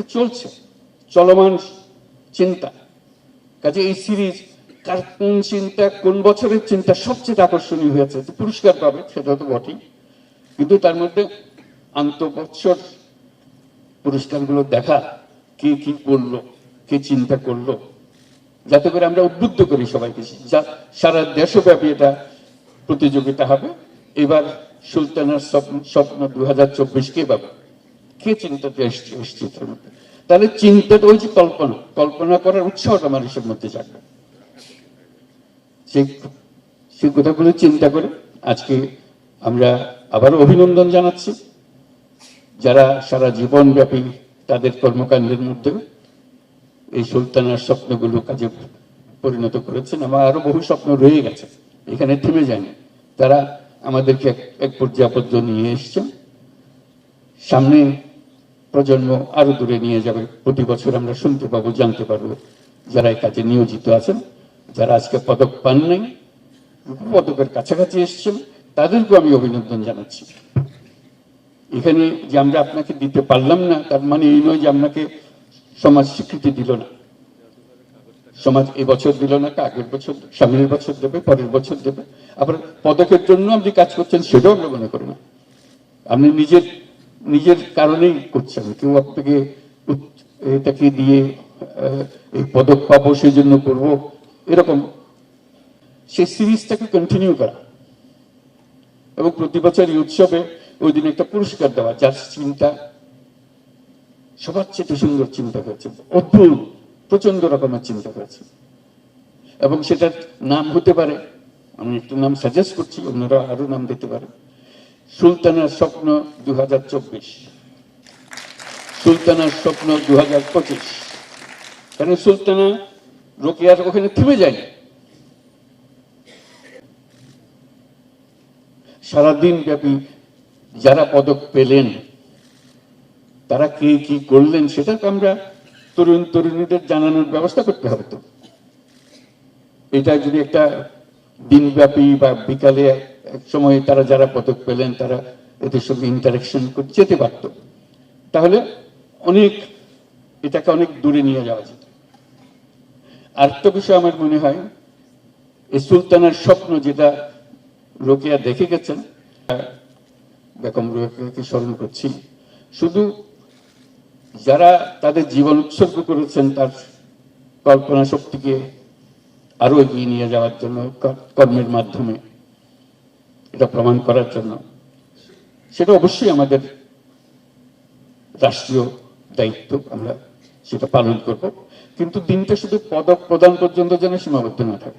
এটা চলছে। চলমান চিন্তা। কাজে এই সিরিজ কার কোন চিন্তা, কোন বছরের চিন্তা সবচেয়ে আকর্ষণীয় হয়েছে পুরস্কার পাবে, সেটা তো বটেই। কিন্তু তার মধ্যে আন্তঃবৎসর পুরস্কারগুলো দেখা, কে কি করল, কে চিন্তা করল, যাতে করে আমরা উদ্বুদ্ধ করি সবাইকে। যা সারা দেশব্যাপী এটা প্রতিযোগিতা হবে। এবার সুলতানার স্বপ্ন স্বপ্ন দু হাজার চব্বিশ কে পাবে কে চিন্তাতে এটার মধ্যে? তাহলে চিন্তাটা যে কল্পনা কল্পনা করার উৎসাহটা মানুষের মধ্যে জাগবে সেই সেই কথাগুলো চিন্তা করে আজকে আমরা আবার অভিনন্দন জানাচ্ছি। যারা সারা জীবন ব্যাপী তাদের কর্মকাণ্ডের মধ্যে এই সুলতানার স্বপ্নগুলো কাজে পরিণত করেছেন, আমার আরও বহু স্বপ্ন রয়ে গেছে, এখানে থেমে যায়নি। তারা আমাদেরকে এক পর্যায় নিয়ে এসছেন। সামনে প্রজন্ম আরও দূরে নিয়ে যাবে। প্রতি বছর আমরা শুনতে পাবো জানতে পারব যারা এই কাজে নিয়োজিত আছেন, যারা আজকে পদক পান নাই। পদকের কাছাকাছি এসছেন, তাদেরকেও আমি অভিনন্দন জানাচ্ছি। এখানে যে আমরা আপনাকে দিতে পারলাম না, তার মানে এই নয় যে আপনাকে সমাজ স্বীকৃতি দিল না। সমাজ এই বছর দিল না আগের বছর সামনের বছর দেবে, পরের বছর দেবে। আবার পদকের জন্য আপনি কাজ করছেন, সেটাও আমরা মনে করি না। আপনি নিজের নিজের কারণেই করছেন কেউ আপনাকে এটাকে দিয়ে এই পদক পাবো সেই জন্য করব, এরকম। সেই সিরিজটাকে কন্টিনিউ করা। এবং প্রতি বছর এই উৎসবে ওই দিন একটা পুরস্কার দেওয়া, যার চিন্তা, সবার চেয়ে সুন্দর চিন্তা করেছে অদ্ভুত প্রচণ্ড রকমের চিন্তা করেছে। এবং সেটার নাম হতে পারে, আমি একটু নাম সাজেস্ট করছি, অন্যরা আরও নাম দিতে পারে। সুলতানার স্বপ্ন দু হাজার চব্বিশ। সুলতানার স্বপ্ন দু কারণ সুলতানা রোকেয়ার ওখানে থেমে যায়নি? সারাদিন ব্যাপী যারা পদক পেলেন, তারা কে কি করলেন সেটা তো আমরা তরুণ তরুণীদের জানানোর ব্যবস্থা করতে হবে তো। এটা যদি একটা দিনব্যাপী বা বিকালে এক সময় তারা যারা পদক পেলেন, তারা এদের সঙ্গে ইন্টারাকশন যেতে পারত। তাহলে অনেক, এটাকে অনেক দূরে নিয়ে যাওয়া যেত। আরেকটা বিষয় আমার মনে হয় এই সুলতানের স্বপ্ন যেটা রোকেয়া দেখে গেছেন, বেগম রোকেয়াকে স্মরণ করছি, শুধু যারা তাদের জীবন উৎসর্গ করেছেন, তার কল্পনা শক্তিকে আরও এগিয়ে নিয়ে যাওয়ার জন্য কর্মের মাধ্যমে এটা প্রমাণ করার জন্য। সেটা অবশ্যই আমাদের রাষ্ট্রীয় দায়িত্ব, আমরা সেটা পালন করব। কিন্তু দিনটা শুধু পদক প্রদান পর্যন্ত যেন সীমাবদ্ধ না থাকে।